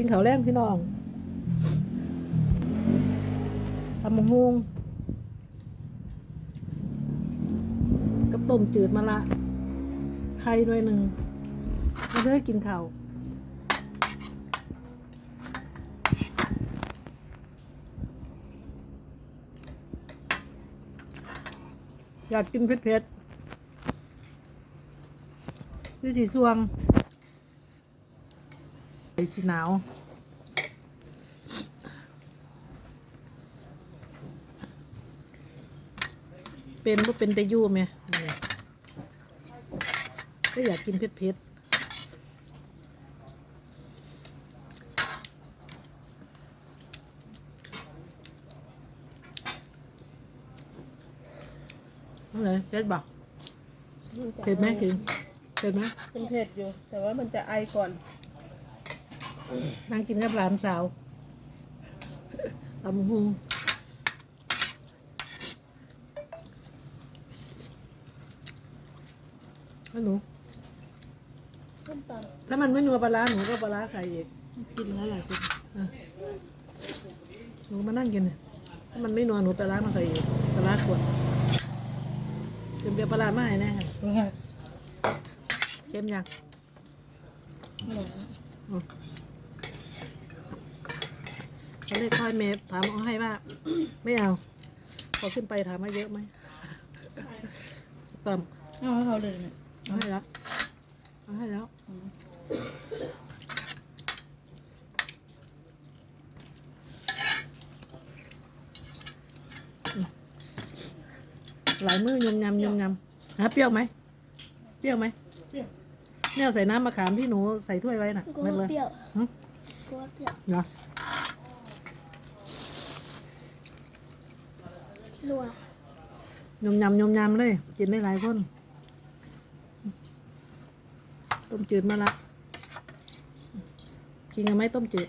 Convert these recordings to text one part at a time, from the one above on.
กินข้าวแรงพี่น้องตำมะฮุงกับต้มจืดมะละ ไข่หน่อยหนึ่งมาเด้อกินข้าวอยากกินเผ็ดๆคือสีสวง ไอสีหนาวเป็นก็เป็นแต่ยู่ไหมก็อยากกินเผ็ดเผ็ดๆนั่นเลยเผ็ดบ่เผ็ดไหมกินเผ็ดไหมเป็นเผ็ดอยู่ แต่ว่ามันจะไอก่อน นั่งกินกับหลานสาวตำบักหูฮัลโหลส้มตถ้ามันไม่นัวปลาร้าหนูก็ปลาร้าใส่อีกกินแล้วหลายคนอะหนูมานั่งกินเนี่ยถ้ามันไม่นัวหนูปลาร้ามาใส่อีกปลาร้าขวดเค็มเบียร์ปลาร้ามาให้แน่ค่ะำเค็มยัง อืมตอนแรกค่อยเมฟถามเอาให้ว่า ไม่เอา พอขึ้นไปถามว่าเยอะไหมต่ำเอาให้เขาเลยเนี่ยเอาให้แล้วเอาให้แล้วหลายมือยำยำยำยำฮะเปรี้ยวไหมเปรี้ยวไหมเปรี้ยวเนี่ยใส่น้ำมะขามที่หนูใส่ถ้วยไว้น่ะกลัวหมดเลยเปรี้ยวหึกลัวเปรี้ยวเหรอ นัวยำยำยำยำเลยกินได้หลายคนต้มจืดมาละกินกันไหมต้มจืด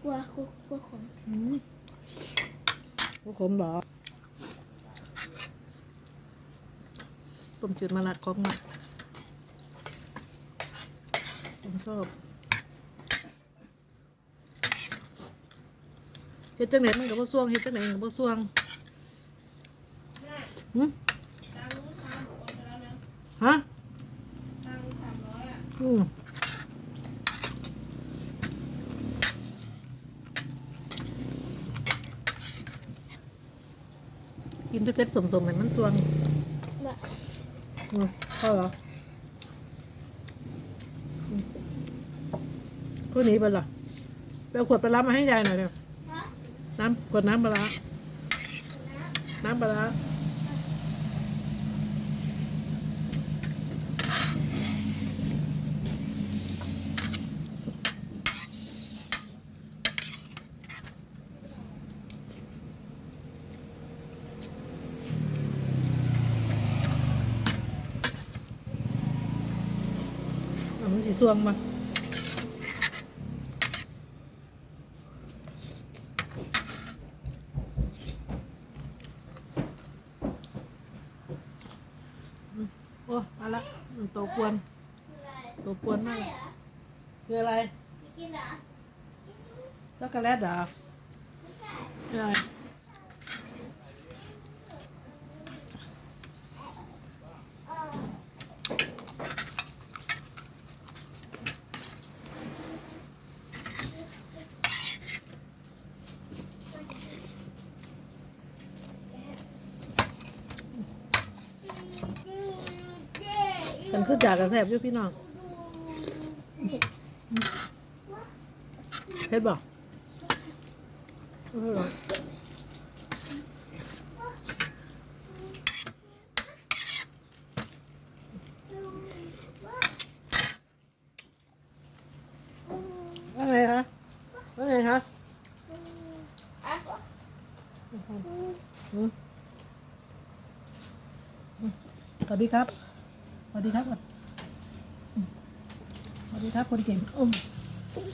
กลัวกลัวกลัวขมอืมผู้ขมบอต้มจืดมะละกองมาผมชอบ เฮ็ดจังไหนมันกับบ่ซ่วงเฮ็ดจังไหนมันกับบ่ซ่วงหึฮะอืมกินเผ็ดๆสมๆเหมือนมันซ่วงมาอืมพอเหรออืมพวกนี้ไปละไปเอาขวดปลาร้ามาให้ยายหน่อยเร็ว น้ำขวดน้ำปลาน้ำปลาเอาสีสวงมา อ้มาละอืมตัวกวนตัวกวนมากคืออะไร กินเหรอช็อกโกแลตเหรอคืออะไรมันคื จากกระแสบอยู่พี่น้องเผ็ดบอกว่าไงคะว่าไงคะสวัสดีครับ สวัสดีครับ ดีครับคนเก่งอุ้ม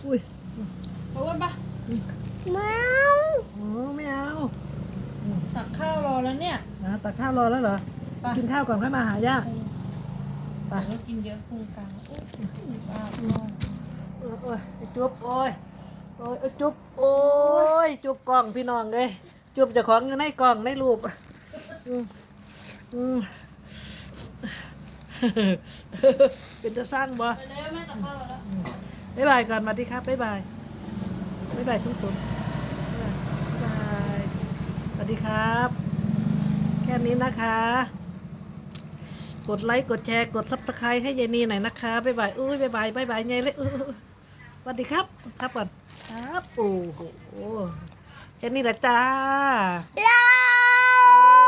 อุ้ยเอาอ้วนปะเมาโอ้ไม่เอาตักข้าวรอแล้วเนี่ยนะตักข้าวรอแล้วเหรอ ไป กินข้าวก่อนค่อยมาหาย่าแต่ก็กินเยอะพุงกลางอุ๊ยบ้าพ่อโอ้ยจุ๊บโอ้ยโอ้ยจุ๊บโอ้ยจุ๊บกล้องพี่น้องเลยจุ๊บเจะของอยู่ในกล้องในรูปอืมอืม เป็นจะสร้างบ่ไปเลยแม่ตักข้าวรอแล้ว บ๊ายบายก่อนสวัสดีครับบ๊ายบายบ๊ายบายสูงสุดบ๊ายบายสวัสดีครับ แค่นี้นะคะ กดไลค์กดแชร์กดซับสไครต์ให้ยายนีหน่อยนะคะบ๊ายบายอุ้ยบ๊ายบายบ๊ายบายยายเลยอุ้ยอุ้ยสวัสดีครับ ครับก่อนครับโอ้โหแค่นี้แหละจ้าลา